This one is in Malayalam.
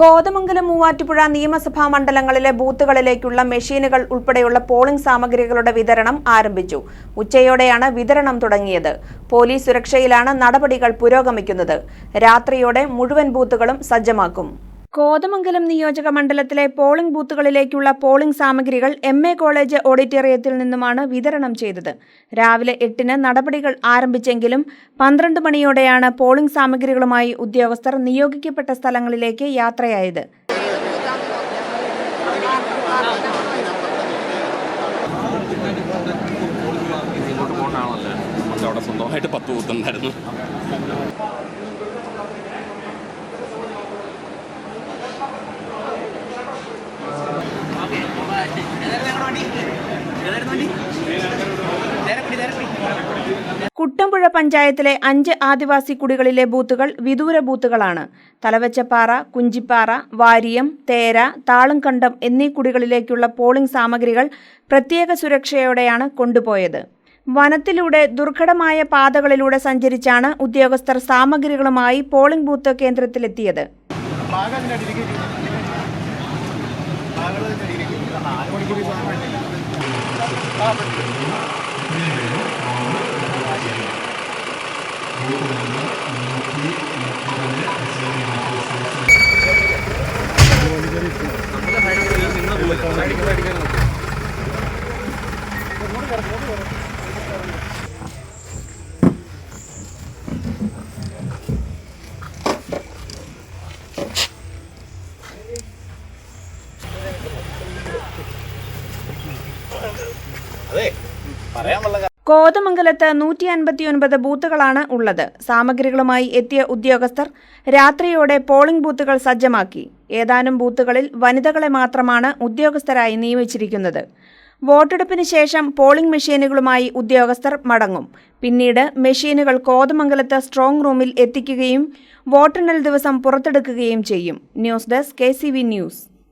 കോതമംഗലം മൂവാറ്റുപുഴ നിയമസഭാ മണ്ഡലങ്ങളിലെ ബൂത്തുകളിലേക്കുള്ള മെഷീനുകൾ ഉൾപ്പെടെയുള്ള പോളിംഗ് സാമഗ്രികളുടെ വിതരണം ആരംഭിച്ചു. ഉച്ചയോടെയാണ് വിതരണം തുടങ്ങിയത്. പോലീസ് സുരക്ഷയിലാണ് നടപടികൾ പുരോഗമിക്കുന്നത്. രാത്രിയോടെ മുഴുവൻ ബൂത്തുകളും സജ്ജമാക്കും. കോതമംഗലം നിയോജക മണ്ഡലത്തിലെ പോളിംഗ് ബൂത്തുകളിലേക്കുള്ള പോളിംഗ് സാമഗ്രികൾ എം എ കോളേജ് ഓഡിറ്റോറിയത്തിൽ നിന്നുമാണ് വിതരണം ചെയ്തത്. രാവിലെ എട്ടിന് നടപടികൾ ആരംഭിച്ചെങ്കിലും പന്ത്രണ്ട് മണിയോടെയാണ് പോളിംഗ് സാമഗ്രികളുമായി ഉദ്യോഗസ്ഥർ നിയോഗിക്കപ്പെട്ട സ്ഥലങ്ങളിലേക്ക് യാത്രയായത്. സ്വന്തമായിട്ട് പത്ത് കുട്ടമ്പുഴ പഞ്ചായത്തിലെ അഞ്ച് ആദിവാസി കുടികളിലെ ബൂത്തുകൾ വിദൂര ബൂത്തുകളാണ്. തലവച്ചപ്പാറ കുഞ്ചിപ്പാറ വാരിയം തേര താളുംകണ്ടം എന്നീ കുടികളിലേക്കുള്ള പോളിംഗ് സാമഗ്രികൾ പ്രത്യേക സുരക്ഷയോടെയാണ് കൊണ്ടുപോയത്. വനത്തിലൂടെ ദുർഘടമായ പാതകളിലൂടെ സഞ്ചരിച്ചാണ് ഉദ്യോഗസ്ഥർ സാമഗ്രികളുമായി പോളിംഗ് ബൂത്ത് കേന്ദ്രത്തിലെത്തിയത്. Thank you. കോതമംഗലത്ത് നൂറ്റി അൻപത്തിയൊൻപത് ബൂത്തുകളാണ് ഉള്ളത്. സാമഗ്രികളുമായി എത്തിയ ഉദ്യോഗസ്ഥർ രാത്രിയോടെ പോളിംഗ് ബൂത്തുകൾ സജ്ജമാക്കി. ഏതാനും ബൂത്തുകളിൽ വനിതകളെ മാത്രമാണ് ഉദ്യോഗസ്ഥരായി നിയമിച്ചിരിക്കുന്നത്. വോട്ടെടുപ്പിന് ശേഷം പോളിംഗ് മെഷീനുകളുമായി ഉദ്യോഗസ്ഥർ മടങ്ങും. പിന്നീട് മെഷീനുകൾ കോതമംഗലത്ത് സ്ട്രോങ് റൂമിൽ എത്തിക്കുകയും വോട്ടെണ്ണൽ ദിവസം പുറത്തെടുക്കുകയും ചെയ്യും. News desk K news.